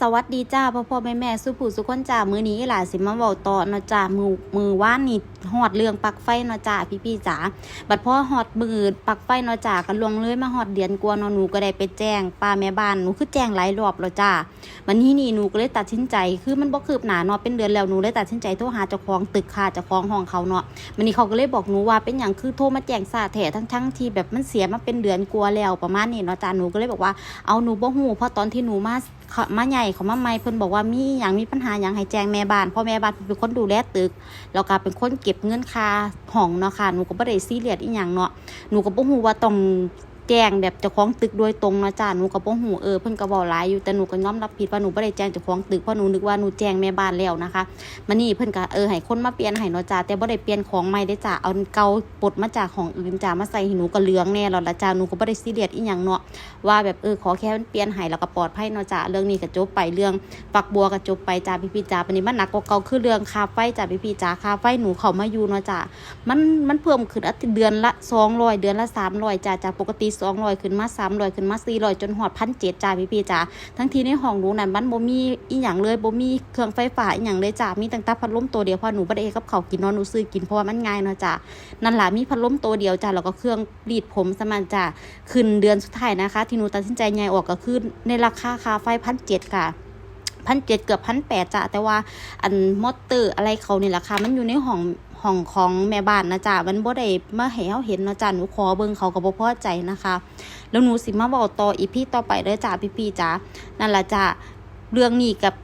สวัสดีจ้าพ่อพ่อแม่แม่สุผู้สุคนจ้ามื้อนี้หลานสิมาเว้าต่อเนาะจ้ามือมือว่านนี่ฮอดเรื่องปักไฟเนาะจ้าพี่ๆจ๋าบัดพ่อฮอดมือปักไฟเนาะจ้าก็ลวงเลยมาฮอดเดือนกว่าเนาะหนูก็ได้ไปแจ้งป้าแม่บ้านหนูคือแจ้งหลายรอบแล้วจ้าวันนี้นี่หนูก็เลยตัดสินใจคือมันบ่คืบหนาเนาะเป็นเดือนแล้วหนูเลยตัดสินใจโทรหาเจ้าของตึกค่ะเจ้าของห้องเขาเนาะวันนี้เขาก็เลยบอกหนูว่าเป็นหยังคือโทรมาแจ้งซาแท้ทั้งที่แบบมันเสียมาเป็นเดือนกว่าแล้วประมาณนี้เนาะจ้าหนูก็เลยบอกว่าเอาหนูบ่ฮู้เพราะตอนที่หนูมาเขามาใหญ่เขามาใหม่เพิ่นบอกว่ามีอย่างมีปัญหาอย่างให้แจ้งแม่บ้านพ่อแม่บ้านเป็นคนดูแลตึกแล้วก็เป็นคนเก็บเงินค่าห้องเนาะค่ะหนูก็บ่ได้ซีเรียสอีหยังเนาะหนูก็บ่ฮู้ว่าต้อง แจ้งแบบเจ้าของตึกโดยตรงเนาะจ้าหนูก็บ่ฮู้เออเพิ่นก็เว้าหลายอยู่แต่หนูก็ยอมรับผิดว่าหนูบ่ได้แจ้งเจ้าของตึกเพราะหนูนึกว่าหนูแจ้งแม่บ้านแล้วนะคะมันนี่เพิ่นก็เออให้คนมาเปลี่ยนให้เนาะจ้าแต่บ่ได้เปลี่ยนของใหม่ได้จ้าเอาเก่าปลดมาจากของอื่นจ้ามาใส่ให้หนูก็เหลืองแน่แล้วล่ะจ้าหนูก็บ่ได้ซีเรียสอีหยังเนาะว่าแบบเออขอแค่มันเปลี่ยนให้แล้วก็ปลอดภัยเนาะจ้าเรื่องนี้ก็จบไปเรื่องปักบัวก็จบไปจ้าพี่พี่ๆจ้าปันนี้มันหนักกว่าเก่าคือเรื่องคาไฟจ้าพี่พี่ๆจ้าค่าไฟหนูเขามาอยู่เนาะจ้ามันมันเพิ่มขึ้นอาทิตย์เดือนละ200เดือนละ300จ้าจากปกติ200ขึ้นมา300ขึ้นมา400จนหอด1,700จ้าพี่พี่ๆจ้าทั้งที่ในห้องหนูนั้นมันบ่มีอีหยังเลยบ่มีเครื่องไฟฟ้าอีหยังเลยจ้ามีตั้งแต่พัดลมตัวเดียวเพราะหนูบ่ได้เฮ็ดกับเขากินนาะหนูซื้อกินเพราะว่ามันง่ายเนาะจ้านั่นแหละมีพัดลมตัวเดียวจ้าแล้วก็เครื่องรีดผมสมันจ้าขึ้นเดือนสุดท้ายนะคะ ที่หนูตัดสินใจย้ายออกก็คือในราคาค่าไฟพันเจ็ดค่ะพันเจ็ดเกือบพันแปดจ้ะแต่ว่าอันมอเตอร์อะไรเขานี่ราคามันอยู่ในห้อง ห้องของแม่บ้านนะจ๊ะมันบ่ได้มาให้เฮาเห็นนะจ๊ะหนูขอเบิ่งเขาก็บ่พอใจนะคะ แล้วหนูสิมาบอกต่ออีพี่ต่อไปเด้อจ้ะพี่ๆจ้ะนั่นล่ะจ้ะเรื่องนี้กับ